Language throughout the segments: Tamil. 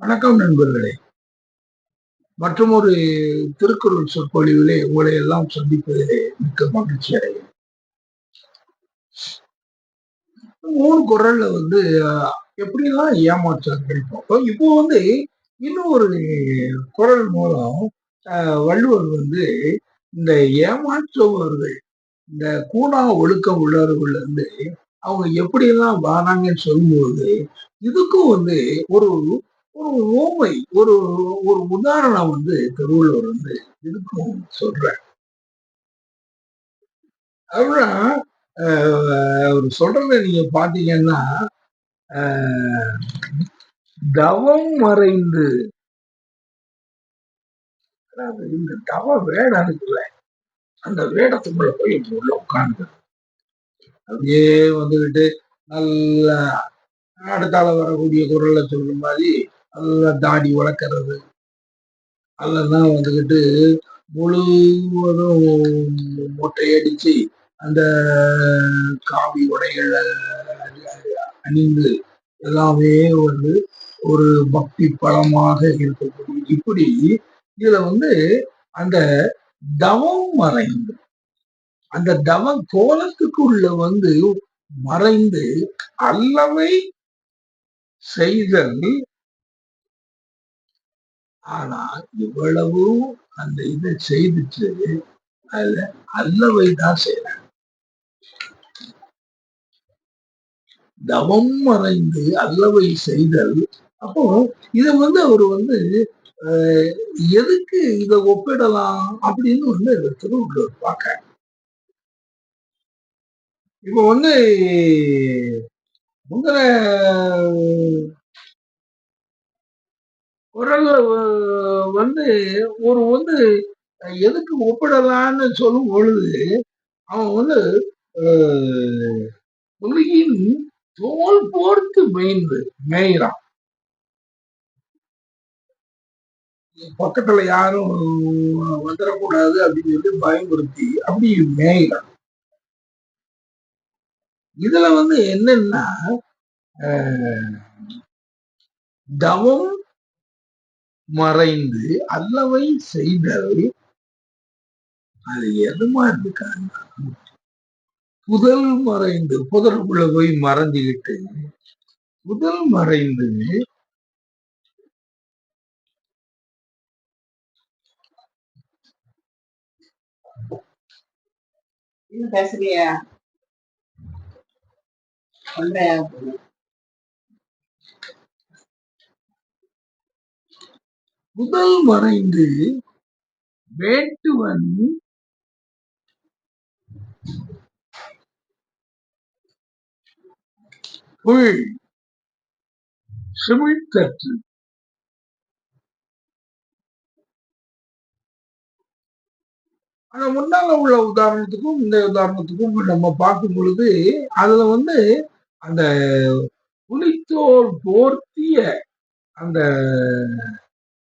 வணக்கம் நண்பர்களே. மற்றும் ஒரு திருக்குறள் சொற்பொழிவிலே உங்களை எல்லாம் சந்திப்பதிலே மிக்க மகிழ்ச்சி அடைகிறேன். மூணு குரல்ல வந்து எப்படிலாம் ஏமாற்றம் கிடைக்கும் இப்போ வந்து இன்னும் ஒரு குரல் மூலம் வள்ளுவர் வந்து இந்த ஏமாற்றுபவர்கள் இந்த கூணா ஒழுக்கம் உள்ளவர்கள் வந்து அவங்க எப்படியெல்லாம் வராங்கன்னு சொல்லும்போது இதுக்கும் வந்து ஒரு ஒரு ஓமை ஒரு ஒரு உதாரணம் வந்து திருவள்ளுவர் வந்து இதுக்கும் சொல்ற அப்புறம் அவர் சொல்றத நீங்க பாத்தீங்கன்னா தவம் மறைந்து இந்த தவ வேடம் இருக்குல்ல அந்த வேடத்துக்குள்ள போய் உள்ள உட்கார்ந்து அப்படியே வந்துகிட்டு நல்லா அடுத்தால வரக்கூடிய குரல்ல சொல்ற மாதிரி நல்லா தாடி வளர்க்கறது. அதெல்லாம் வந்துக்கிட்டு முழுவதும் மொட்டையடிச்சு அந்த காவி உடைகளை அணிந்து எல்லாமே வந்து ஒரு பக்தி பலமாக இருக்கக்கூடிய இப்படி இதுல வந்து அந்த தவம் மறைந்து அந்த தவ கோலத்துக்குள்ள வந்து மறைந்து அல்லவை செய்தல் ஆனா இவ்வளவு அந்த இதை செய்துட்டு அதுல அல்லவை தான் செய்யறாங்க தவம் மறைந்து அல்லவை செய்தல். அப்போ இத வந்து அவர் வந்து எதுக்கு இத ஒப்பிடலாம் அப்படின்னு வந்து திருவள்ளுவர் பார்க்க இப்ப வந்து முந்தின குரல்ல வந்து ஒரு வந்து எதுக்கு ஒப்பிடலான்னு சொல்லும் பொழுது அவன் வந்து புலியின் தோல் போர்த்து மேய்ந்து மேயிறான். பக்கத்துல யாரும் வந்துடக்கூடாது அப்படின்னு சொல்லி பயன்படுத்தி அப்படி மேயிறான். இதுல வந்து என்னன்னா தவம் மறைந்து அல்லவை செய்தல் அது எதுமா இருக்காங்க புதல் மறைந்து புதற்குள்ள போய் மறைஞ்சுக்கிட்டு புதல் மறைந்து பேசுறியா? முதல் மறைந்து வேட்டுவன் புல் சிமிழ்த்தற்று ஆனா முன்னால உள்ள உதாரணத்துக்கும் இந்த உதாரணத்துக்கும் நம்ம பார்க்கும் பொழுது அதுல வந்து அந்த புலித்தோல் போர்த்திய அந்த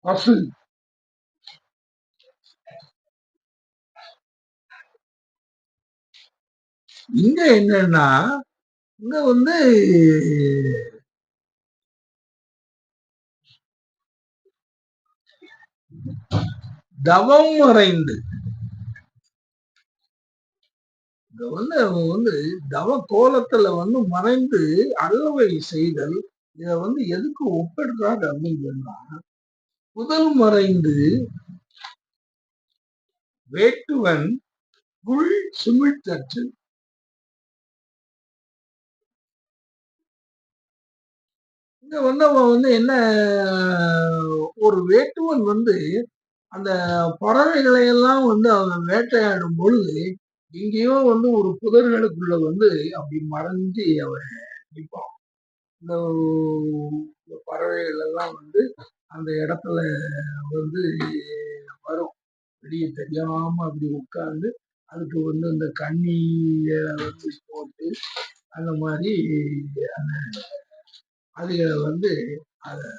பசு இங்க என்னன்னா இங்க வந்து தவம் மறைந்து. வந்து அவங்க வந்து தவ கோலத்துல வந்து மறைந்து அறுவை செய்தல் இத வந்து எதுக்கு ஒப்பிடுறாங்க அப்படின்னு சொன்னா புதல் மறைந்து வேட்டுவன் புல் சுமிழ்த்தற்று இங்க வந்து அவன் வந்து என்ன ஒரு வேட்டுவன் வந்து அந்த பறவைகளை எல்லாம் வந்து அவன் வேட்டையாடும் பொழுது எங்கேயோ வந்து ஒரு புதர்களுக்குள்ள வந்து அப்படி மறைஞ்சு அவன் நிற்பான் இந்த பறவைகள் எல்லாம் வந்து அந்த இடத்துல வந்து வரும். வெளியே தெரியாம அப்படி உட்கார்ந்து அதுக்கு வந்து அந்த கண்ணியை வந்து போட்டு அந்த மாதிரி அந்த அதுகளை வந்து அதை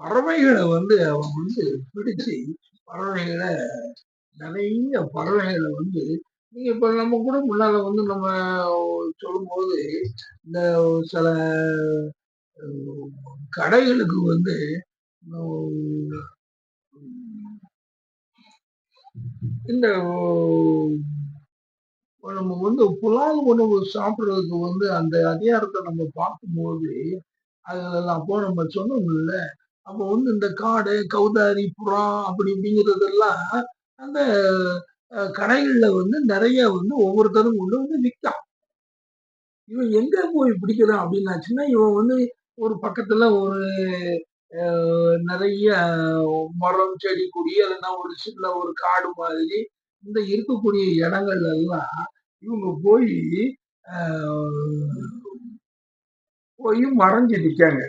பறவைகளை வந்து அவன் வந்து பிடிச்சு பறவைகளை நிறைய பறவைகளை வந்து நீங்க இப்ப நம்ம கூட முன்னால வந்து நம்ம சொல்லும்போது இந்த சில அஹ், கடைகளுக்கு வந்து இந்த இப்ப நம்ம வந்து புலால் உணவு சாப்பிடுறதுக்கு வந்து அந்த அதிகாரத்தை நம்ம பார்க்கும்போது அதுல அப்போ நம்ம சொன்னோம்ல அப்போ வந்து இந்த காடை கௌதாரி புறா அப்படி இப்படிங்கிறதெல்லாம் அந்த கடைகள்ல வந்து நிறைய வந்து ஒவ்வொருத்தரும் கொண்டு வந்து விற்கான் இவன் எங்க போய் பிடிக்கிறான் அப்படின்னாச்சுன்னா இவன் வந்து ஒரு பக்கத்துல ஒரு நிறைய மரம் செடி கொடி இல்லைன்னா ஒரு சின்ன ஒரு காடு மாதிரி இந்த இருக்கக்கூடிய இடங்கள்ல எல்லாம் இவங்க போய் ஆஹ், போய் மறைஞ்சு நிற்காங்க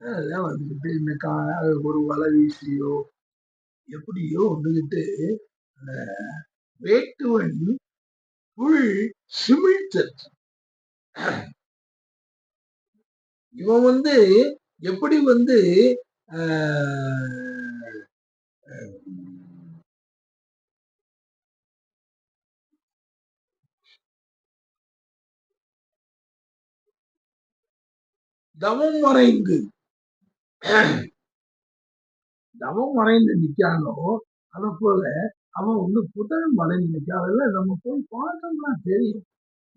அதெல்லாம் வந்துக்கிட்டு இந்த கா அது ஒரு வலை வீசியோ எப்படியோ வந்துக்கிட்டு வேட்டுவன் புல் சிமிழ்த்தது இவன் வந்து எப்படி வந்து ஆஹ், தவம் மறைந்து தவம் மறைந்து நிற்கானோ அதை போல அவன் வந்து புதன் மறைந்து நிற்கா அதெல்லாம் நம்ம போய் பார்த்தோம்னா தெரியும்.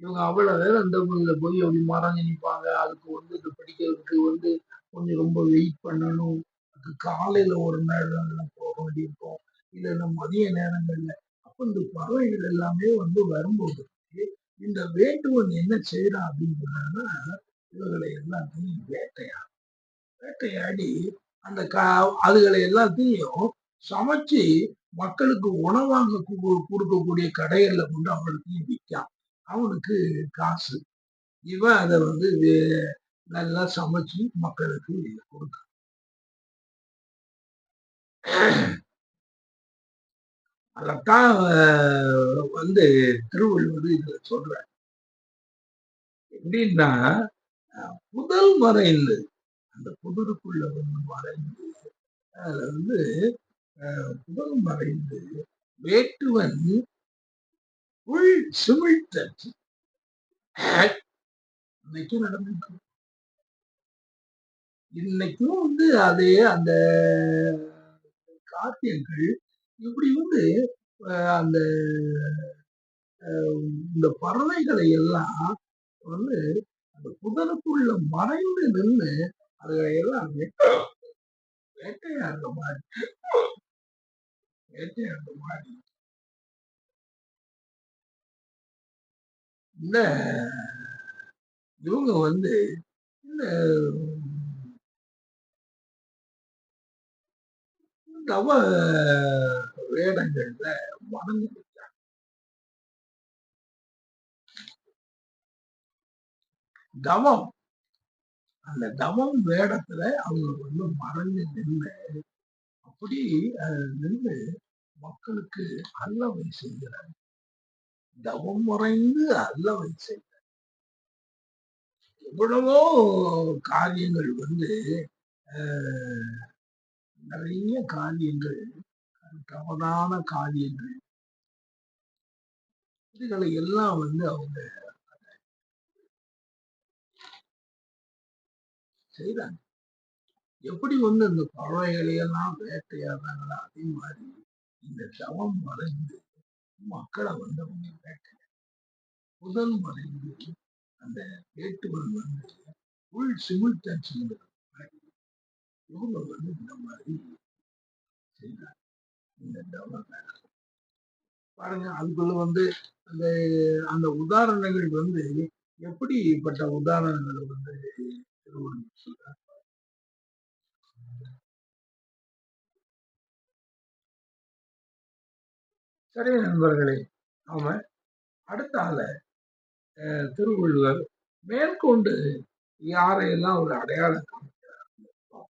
இவங்க அவ்வளவு நேரம் அந்த ஊர்ல போய் அப்படி மறைஞ்சு நிற்பாங்க. அதுக்கு வந்து இது படிக்கிறதுக்கு வந்து கொஞ்சம் ரொம்ப வெயிட் பண்ணணும். அது காலையில ஒரு நேரம் போக வேண்டியிருக்கும். இல்லைன்னா மதிய நேரங்கள்ல. அப்போ இந்த பறவைகள் எல்லாமே வந்து வரும்போது இந்த வேட்டுவன் என்ன செய்யறான் அப்படின்னு சொன்னான்னா இவர்களை எல்லாத்தையும் வேட்டையாடும். வேட்டையாடி அந்த கா அதுகளை எல்லாத்தையும் சமைச்சு மக்களுக்கு உணவாங்க கு- கொடுக்கக்கூடிய கடைகள்ல கொண்டு அவனுக்கு விற்கான். அவனுக்கு காசு. இவன் அதை வந்து நல்லா சமைச்சு மக்களுக்கு கொடுக்க அதத்தான் வந்து திருவள்ளுவர் இதுல சொல்ற எப்படின்னா புதல் மறைந்து அந்த புதருக்குள்ள வந்து மறைந்து அதுல வந்து அஹ், மறைந்து வேட்டுவன் உள் சிமிழ்த்தச்சு இன்னைக்கும் நடந்துட்டு இன்னைக்கும் வந்து அதே அந்த காத்தியங்கள் இப்படி வந்து அஹ், அந்த இந்த பறவைகளை எல்லாம் வந்து அந்த புதருக்குள்ள மறைந்து நின்று அது எல்லாம் வேட்டையாடுற மாதிரி. வேட்டையாடுற மாதிரி. இந்த இவங்க வந்து இந்த தவ வேடங்கள்ல மறந்து தவம். அந்த தவம் வேடத்துல அவங்க வந்து மறைஞ்சு நின்று அப்படி அஹ், நின்று மக்களுக்கு அல்லவை செய்கிறார். தவம் மறைந்து அல்லவை செய்கிறார். எவ்வளவோ காரியங்கள் வந்து நிறைய காரியங்கள் தவறான காரியங்கள் இதுகளை எல்லாம் வந்து அவங்க செய்றாங்க. எப்படி வந்து அந்த பறவைகளையெல்லாம் வேட்டையாடுறாங்களா வேட்டையாடுறாங்களோ அதே மாதிரி இந்த சவம் மறைந்து மக்களை வந்து அவங்க வேட்டை முதல் மறைந்து அந்த வேட்டுவன் வந்து உள் டென்ஷன் இவங்க வந்து இந்த மாதிரி செய்றாங்க. இந்த டெவலப்மெண்ட் பாருங்க அதுக்குள்ள வந்து அந்த அந்த உதாரணங்கள் வந்து எப்படிப்பட்ட உதாரணங்களை வந்து சரி நண்பர்களே நாம அடுத்த ஆள அஹ், திருவள்ளுவர் மேற்கொண்டு யாரையெல்லாம் ஒரு அடையாளம் காமிக்கிறார்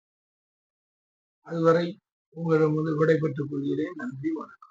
அதுவரை உங்களிடம் வந்து விடைபெற்றுக் கொள்கிறேன். நன்றி வணக்கம்.